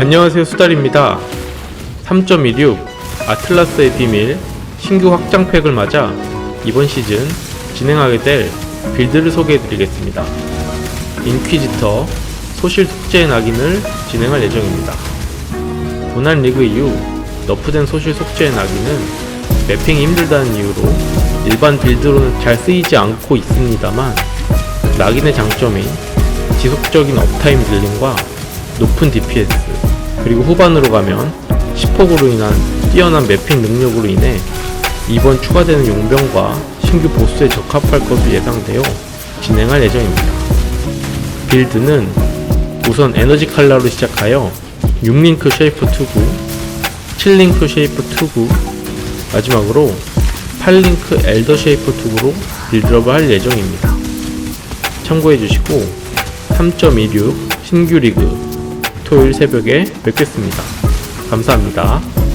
안녕하세요 수달입니다. 3.16 아틀라스의 비밀 신규 확장팩을 맞아 이번 시즌 진행하게 될 빌드를 소개해 드리겠습니다. 인퀴지터 소실 속죄의 낙인을 진행할 예정입니다. 고난 리그 이후 너프된 소실 속죄의 낙인은 매핑이 힘들다는 이유로 일반 빌드로는 잘 쓰이지 않고 있습니다만 낙인의 장점인 지속적인 업타임 딜링과 높은 DPS 그리고 후반으로 가면 10폭으로 인한 뛰어난 매핑 능력으로 인해 이번 추가되는 용병과 신규 보스에 적합할 것으로 예상되어 진행할 예정입니다. 빌드는 우선 에너지 칼라로 시작하여 6링크 쉐이프 투구, 7링크 쉐이프 투구, 마지막으로 8링크 엘더 쉐이프 투구로 빌드업을 할 예정입니다. 참고해 주시고 3.26 신규 리그 토요일 새벽에 뵙겠습니다. 감사합니다.